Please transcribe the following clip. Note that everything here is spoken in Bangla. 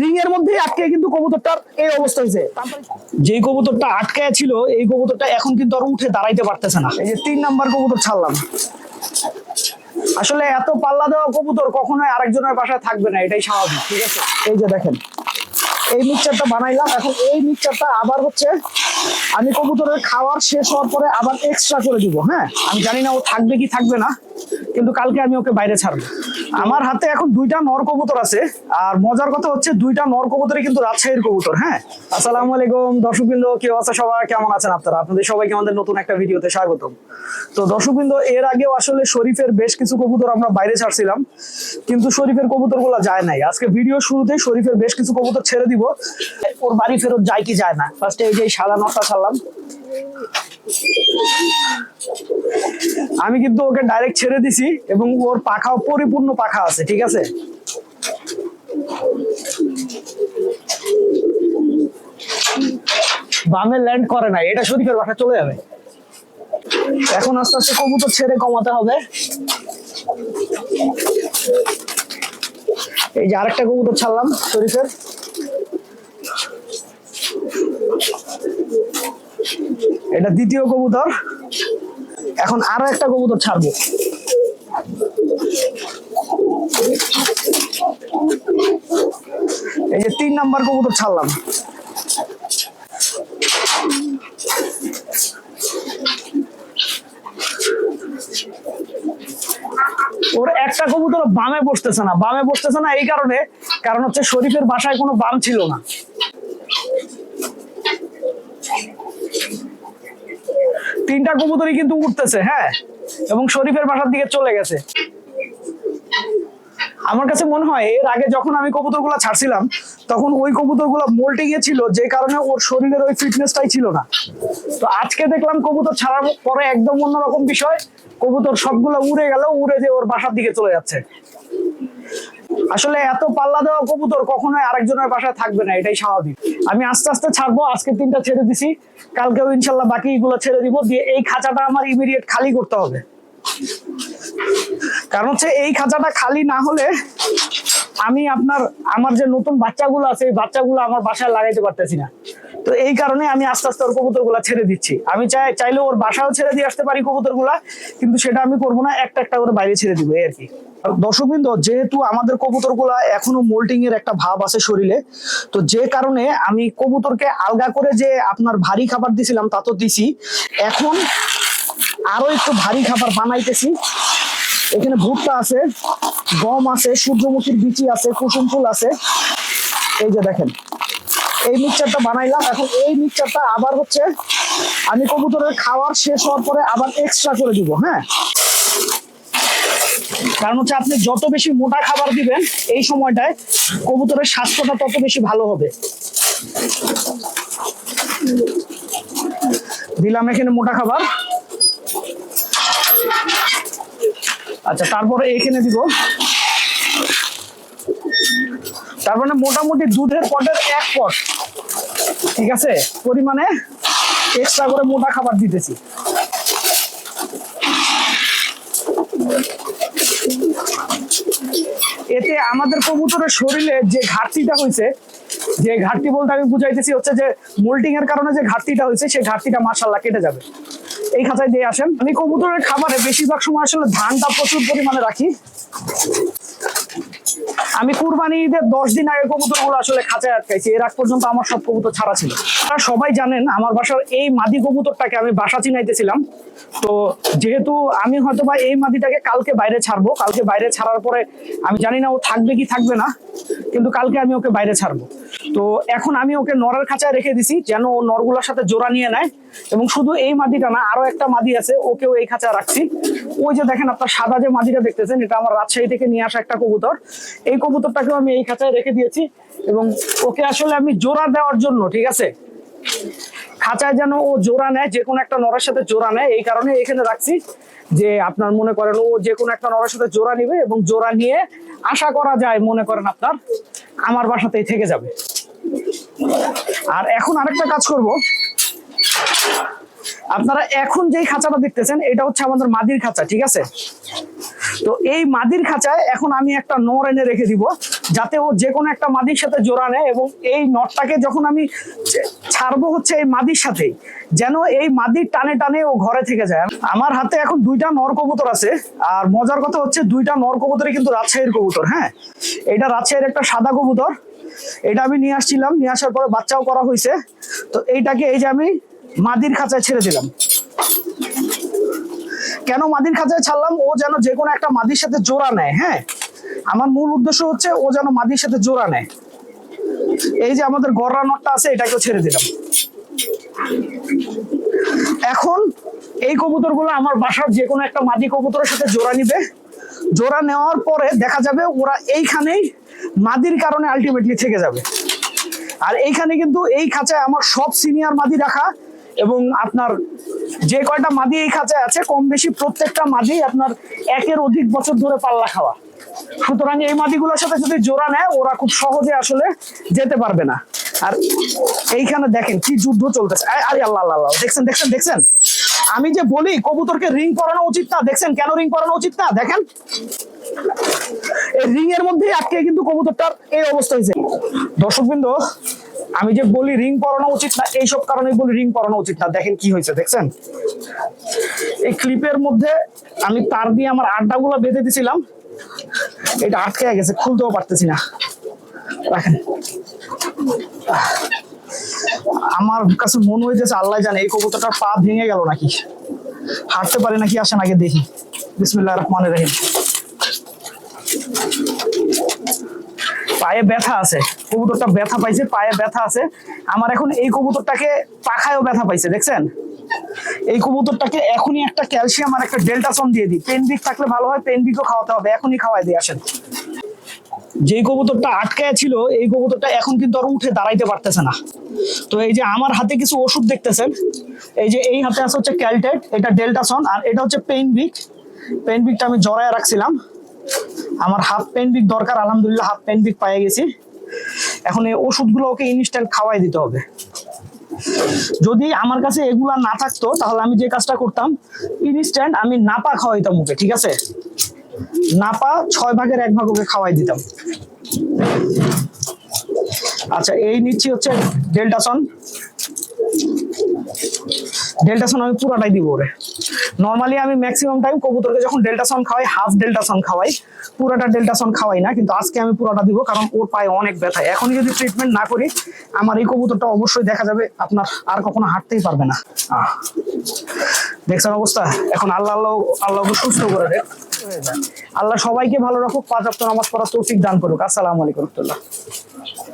রিং এর মধ্যেই আটকে কিন্তু কবুতরটার এই অবস্থা হয়েছে। যেই কবুতরটা আটকায় ছিল এই কবুতরটা এখন কিন্তু আর উঠে দাঁড়াইতে পারতেছে না। এই যে তিন নাম্বার কবুতর ছাড়লাম। আসলে এত পাল্লা দেওয়া কবুতর কখনোই আরেকজনের বাসায় থাকবে না এটাই স্বাভাবিক ঠিক আছে? এই যে দেখেন এই মিক্সচারটা বানাইলাম এখন এই মিক্সচারটা আবার হচ্ছে আমি কবুতরের খাওয়ার শেষ হওয়ার পরে আবার এক্সট্রা করে দিব হ্যাঁ? আমি জানি না ও থাকবে কি থাকবে না কিন্তু কালকে আমি ওকে বাইরে ছাড়বো। আমার হাতে এখন দুইটা নর কবুতর আছে, আর মজার কথা হচ্ছে দুইটা নর কবুতরই কিন্তু রাজশাহীর কবুতর হ্যাঁ? আসসালামু আলাইকুম, দর্শকবৃন্দ, কি অবস্থা সবাই? কেমন আছেন আপনারা? আপনাদের সবাইকে আমাদের নতুন একটা ভিডিওতে স্বাগতম। তো দর্শকবৃন্দ, এর আগেও আসলে শরীফের বেশ কিছু কবুতর আমরা বাইরে ছাড়ছিলাম, কিন্তু শরীফের কবুতরগুলো যায় নাই। আজকে ভিডিও শুরুতে শরীফের বেশ কিছু কবুতর ছেড়ে দিব। ওর বাড়ি ফেরত যায় কি যায় না। ফার্স্টে এই যে সাদা নটটা ছাড়লাম। আমি কিন্তু ওকে ডাইরেক্ট ছেড়ে দিছি এবং ওর পাখাও পরিপূর্ণ পাখা আছে, ঠিক আছে? বামে ল্যান্ড করে না এটা শরীফের বাসা চলে যাবে। এখন আস্তে আস্তে কবুতর ছেড়ে কমাতে হবে। এই যে আরেকটা কবুতর ছাড়লাম শরীফের। এটা দ্বিতীয় কবুতর। এখন আরও একটা কবুতর ছাড়বো। এই যে তিন নাম্বার কবুতর ছাড়লাম। ওর একটা কবুতর বামে বসতেছে না, বামে বসতেছে না এই কারণে, কারণ হচ্ছে শরীফের বাসায় কোনো বাম ছিল না। তিনটা কবুতরই কিন্তু উঠতেছে হ্যাঁ এবং শরীফের বাসার দিকে চলে গেছে। আমার কাছে মনে হয় এর আগে যখন আমি কবুতর কবুতরগুলো ছাড়ছিলাম, তখন ওই কবুতরগুলো মোল্টিং এ ছিল যে কারণে ওর শরীরের ওই ফিটনেসটাই ছিল না। তো আজকে দেখলাম কবুতর ছাড়ার পরে একদম অন্যরকম বিষয়, কবুতর সবগুলো উড়ে গেল, উড়ে যে ওর বাসার দিকে চলে যাচ্ছে। আসলে এত পাল্লা দেওয়া কবুতর কখনোই আরেকজনের বাসায় থাকবে না, এটাই স্বাভাবিক। আমি আস্তে আস্তে ছাড়বো, আজকে তিনটা ছেড়ে দিছি, কালকেও ইনশাল্লাহ বাকি বাকিগুলো ছেড়ে দিব, দিয়ে এই খাঁচাটা আমার ইমিডিয়েট খালি করতে হবে। কারণ হচ্ছে এই খাঁচাটা খালি না হলে আমি আপনার, আমার যে নতুন বাচ্চাগুলো আছে, এই বাচ্চাগুলো আমার বাসায় লাগাইতে পারতেছি না। তো এই কারণে আমি আস্তে আস্তে ওর কবুতর ছেড়ে দিচ্ছি। আমি চাই চাইলে ওর বাসাও ছেড়ে দিয়ে আসতে পারি কবুতর কিন্তু সেটা আমি করব না, একটা একটা করে বাইরে ছেড়ে দিব, এই আর কি। দর্শকবৃন্দ, যেহেতু আমাদের কবুতরগুলা এখনও মোল্টিং এর একটা ভাব আছে শরীরে, তো যে কারণে আমি কবুতরকে আলগা করে যে আপনার ভারী খাবার দিছিলাম তা তো দিছি। এখন আরও একটু ভারী খাবার বানাইতেছি। এখানে ভুট্টা আছে, গম আছে, সূর্যমুখীর বিচি আছে, কুসুম ফুল আছে। এই যে দেখেন, এই মিক্সচারটা বানাইলাম। এখন এই মিক্সচারটা আবার হচ্ছে আমি কবুতরের খাওয়ার শেষ হওয়ার পরে আবার এক্সট্রা করে দিব হ্যাঁ? কারণ হচ্ছে আপনি যত বেশি মোটা খাবার দিবেন, এই সময়টায় কবুতরের স্বাস্থ্যটা তত বেশি ভালো হবে। দিলাম এখানে মোটা খাবার। আচ্ছা তারপরে এখানে দিব। তার মানে মোটামুটি দুধের পটের এক পট, ঠিক আছে? পরিমাণে এক্সট্রা করে মোটা খাবার দিতেছি। এতে আমাদের কবুতরের শরীরে যে ঘাটতিটা হয়েছে, যে ঘাটতি বলতে আমি বুঝাইতেছি হচ্ছে যে মোল্টিং এর কারণে যে ঘাটতিটা হয়েছে সেই ঘাটতিটা মাসাল্লাহ কেটে যাবে। এই খাতায় দিয়ে আসেন। আমি কবুতরের খাবারে বেশিরভাগ সময় আসলে ধানটা প্রচুর পরিমাণে রাখি। আমি কুরবানি ঈদের দশ দিন আগে কবুতরগুলো আসলে খাঁচায় আটকাইছি। এর আগ পর্যন্ত আমার সব কবুতর ছাড়া ছিল। আপনারা সবাই জানেন, আমার বাসার এই মাদি কবুতরটাকে আমি বাসা চিনাইতেছিলাম। তো যেহেতু আমি হয়তো বা এই মাদিটাকে কালকে বাইরে ছাড়বো, কালকে বাইরে ছাড়ার পরে আমি জানি না ও থাকবে কি থাকবে না, কিন্তু কালকে আমি ওকে বাইরে ছাড়বো। তো এখন আমি ওকে নরের খাঁচায় রেখে দিছি, যেন ও নরগুলোর সাথে জোড়া নিয়ে নেয়। এবং শুধু এই মাদিটা না, আরও একটা মাদি আছে, ওকেও এই খাঁচায় রাখছি। ওই যে দেখেন আপনার সাদা যে মাদিটা দেখতেছেন, এটা আমার রাজশাহী থেকে নিয়ে আসা একটা কবুতর। এই কবুতরটাকেও আমি এই খাঁচায় রেখে দিয়েছি, এবং ওকে আসলে আমি জোড়া দেওয়ার জন্য, ঠিক আছে? খাঁচায় যেন ও জোড়া নেয়, যে কোনো একটা নরের সাথে জোড়া নেয়, এই কারণে এখানে রাখছি, যে আপনার মনে করেন ও যে কোনো একটা নরের সাথে জোড়া নিবে, এবং জোড়া নিয়ে আশা করা যায়, মনে করেন আপনার, আমার বাসাতেই থেকে যাবে। আর এখন আরেকটা কাজ করব। আপনারা এখন যেই খাঁচাটা দেখতেছেন, এটা হচ্ছে আমাদের মাদির খাঁচা, ঠিক আছে? তো এই মাদির খাঁচায় এখন আমি একটা নর এনে রেখে দিব, যাতে ও যে কোনো একটা মাদির সাথে জোড়া নেয় এবং এই নরটাকে যখন আমি ছাড়বো হচ্ছে এই মাদির সাথেই, যেন এই মাদির টানে টানে ও ঘরে থেকে যায়। আমার হাতে এখন দুইটা নর কবুতর আছে, আর মজার কথা হচ্ছে দুইটা নর কবুতরই কিন্তু রাজশাহীর কবুতর হ্যাঁ? এটা রাজশাহীর একটা সাদা কবুতর, এটা আমি নিয়ে আসছিলাম, নিয়ে আসার পরে বাচ্চাও করা হয়েছে, তো এইটাকে এই যে আমি মাদির খাঁচায় ছেড়ে দিলাম। কেন মাদির খাঁচায় ছাড়লাম? ও যেন যে কোনো একটা মাদির সাথে জোড়া নেয় হ্যাঁ? আমার মূল উদ্দেশ্য হচ্ছে ও যেন মাদির সাথে জোড়া নেয়। এই যে আমাদের গররা নটটা আছে, এটাকেও ছেড়ে দিলাম। এখন এই কবুতরগুলো আমার বাসার যে কোনো একটা মাদি কবুতরের সাথে জোড়া নিবে। জোড়া নেওয়ার পরে দেখা যাবে ওরা এইখানেই মাদির কারণে আলটিমেটলি থেকে যাবে। আর এইখানে কিন্তু এই খাঁচায় আমার সব সিনিয়র মাদি রাখা এবং আপনার যে কয়টা মাদি এই খাঁচায় আছে, কম বেশি প্রত্যেকটা মাদি আপনার একের অধিক বছর ধরে পাল্লা খাওয়া। সুতরাং এই মাদিগুলোর সাথে যদি জোড়া নেয়, ওরা খুব সহজে আসলে যেতে পারবে না। আর এইখানে দেখেন কি যুদ্ধ চলতেছে। আরে আল্লাহ আল্লাহ দেখছেন দেখছেন দেখছেন? আমি যে বলি, কবুতরকে রিং পরানো উচিত না। দেখছেন, কেন রিং পরানো উচিত না? দেখেন। এই রিং এর মধ্যেই আটকে কিন্তু কবুতরটার এই অবস্থা হয়েছে দর্শকবৃন্দ আমি যে বলি রিং পরানো উচিত না, এইসব কারণে বলি রিং পরানো উচিত না। দেখেন কি হয়েছে, দেখছেন? এই ক্লিপের মধ্যে আমি তার দিয়ে আমার আড্ডাগুলো বেঁধে দিছিলাম। এটা আটকে গেছে, খুলতেও পারতেছি না। রাখেন। আমার কাছে মনে হইতেছে, আল্লাহ জানে, এই কবুতরটা পা ভেঙে গেল নাকি? হাঁটতে পারে নাকি, আসেন আগে দেখি। বিসমিল্লাহ রহমান রহিম। পায়ে ব্যথা আছে। কবুতরটা ব্যথা পাইছে, পায়ে ব্যথা আছে। আমার এখন এই কবুতরটাকে পাখায়ও ব্যথা পাইছে, দেখছেন? এই কবুতরটাকে এখনই একটা ক্যালসিয়াম আর একটা ডেল্টাসন দিয়ে দিই। পেনবিক থাকলে ভালো হয়, পেনবিকও খাওয়াতে হবে। এখনই খাওয়াই দিয়ে আসেন। যেই কবুতরটা আটকায় ছিল, এই কবুতরটা এখন কিন্তু আর উঠে দাঁড়াইতে পারতেছে না। তো এই যে আমার হাতে কিছু ওষুধ দেখতেছেন, এই যে এই হাতে আছে হচ্ছে ক্যালটেট, এটা ডেল্টাসন, আর এটা হচ্ছে পেইনবিক পেইনবিকটা আমি জড়ায় রাখছিলাম। আমার হাফ পেইনবিক দরকার, আলহামদুলিল্লাহ হাফ পেইনবিক পেয়ে গেছি। এখন এই ওষুধগুলো ওকে ইনস্ট্যান্ট খাওয়াই দিতে হবে। যদি আমার কাছে এগুলা না থাকতো, তাহলে আমি যে কাজটা করতাম ইনস্ট্যান্ট আমি নাপা খাওয়াইতাম ওকে, ঠিক আছে? নাপা ছয় ভাগের এক ভাগ ওকে খাওয়াই দিতাম। আচ্ছা এই নিচ্ছি হচ্ছে ডেল্টাসন ডেল্টাসন আমি পুরাটাই দিব ওরে। নর্মালি আমি ম্যাক্সিমাম টাইম কবুতরকে যখন ডেল্টাসন খাওয়াই হাফ ডেল্টাসন খাওয়াই। পুরাটা ডেল্টাসন খাওয়াই না, কিন্তু আজকে আমি পুরাটা দিব কারণ ওর পায়ে অনেক ব্যথা। এখনই যদি ট্রিটমেন্ট না করি, আমার এই কবুতরটা অবশ্যই দেখা যাবে, আপনার আর কখনো হাঁটতেই পারবে না। দেখছেন অবস্থা? এখন আল্লাহ আল্লাহ আল্লাহকে সুস্থ করে দেয় আল্লাহ সবাইকে ভালো রাখুক, পাঁচ নামাজ পড়া তৌফিক দান করুক। আসসালামু আলাইকুম রহমতুল্লাহ।